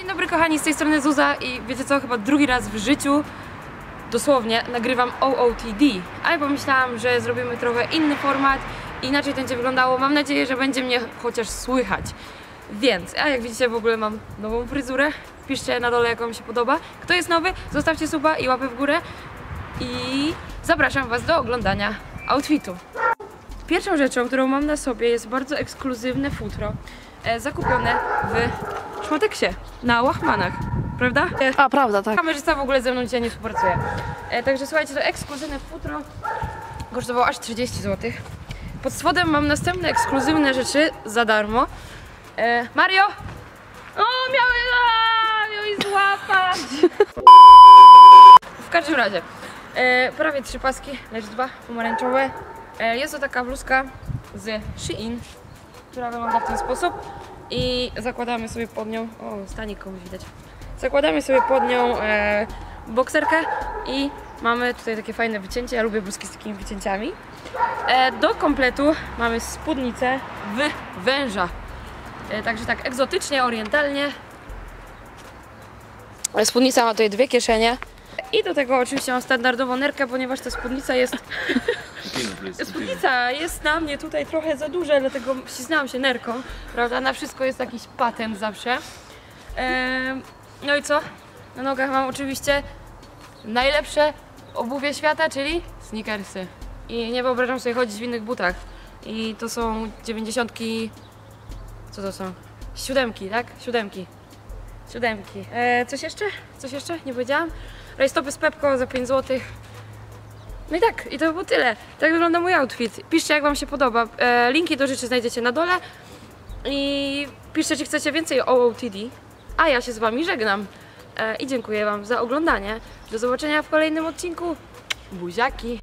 Dzień dobry kochani, z tej strony Zuza i wiecie co, chyba drugi raz w życiu dosłownie nagrywam OOTD, ale pomyślałam, że zrobimy trochę inny format i inaczej to będzie wyglądało. Mam nadzieję, że będzie mnie chociaż słychać. Więc, a jak widzicie w ogóle mam nową fryzurę. Piszcie na dole jak wam się podoba. Kto jest nowy, zostawcie suba i łapę w górę. I zapraszam was do oglądania outfitu. Pierwszą rzeczą, którą mam na sobie jest bardzo ekskluzywne futro. E, zakupione w Szmateksie na Łachmanach, prawda? E, A, prawda, tak. Kamerzysta w ogóle ze mną dzisiaj nie współpracuje. E, także słuchajcie, to ekskluzywne futro kosztowało aż 30 zł. Pod spodem mam następne ekskluzywne rzeczy za darmo. E, Mario! O, miały, a, miały złapać! W każdym razie, e, prawie trzy paski, lecz dwa pomarańczowe. E, jest to taka bluzka z Shein, która wygląda w ten sposób i zakładamy sobie pod nią, o stanik komuś widać, zakładamy sobie pod nią e, bokserkę i mamy tutaj takie fajne wycięcie, ja lubię bluzki z takimi wycięciami. E, do kompletu mamy spódnicę w węża, e, także tak egzotycznie, orientalnie. E, Spódnica ma tutaj dwie kieszenie. I do tego oczywiście mam standardową nerkę, ponieważ ta spódnica jest Spódnica jest na mnie tutaj trochę za duża, dlatego ścisnęłam się nerką, prawda? Na wszystko jest jakiś patent zawsze. No i co? Na nogach mam oczywiście najlepsze obuwie świata, czyli sneakersy. I nie wyobrażam sobie chodzić w innych butach. I to są dziewięćdziesiątki... Co to są? Siódemki, tak? Siódemki. Siódemki. E, coś jeszcze? Coś jeszcze? Nie powiedziałam? Rajstopy z Pepko za 5 złotych. No i tak, i to by było tyle. Tak wygląda mój outfit. Piszcie jak wam się podoba. E, linki do rzeczy znajdziecie na dole. I piszcie czy chcecie więcej o OOTD. A ja się z wami żegnam. E, I dziękuję wam za oglądanie. Do zobaczenia w kolejnym odcinku. Buziaki.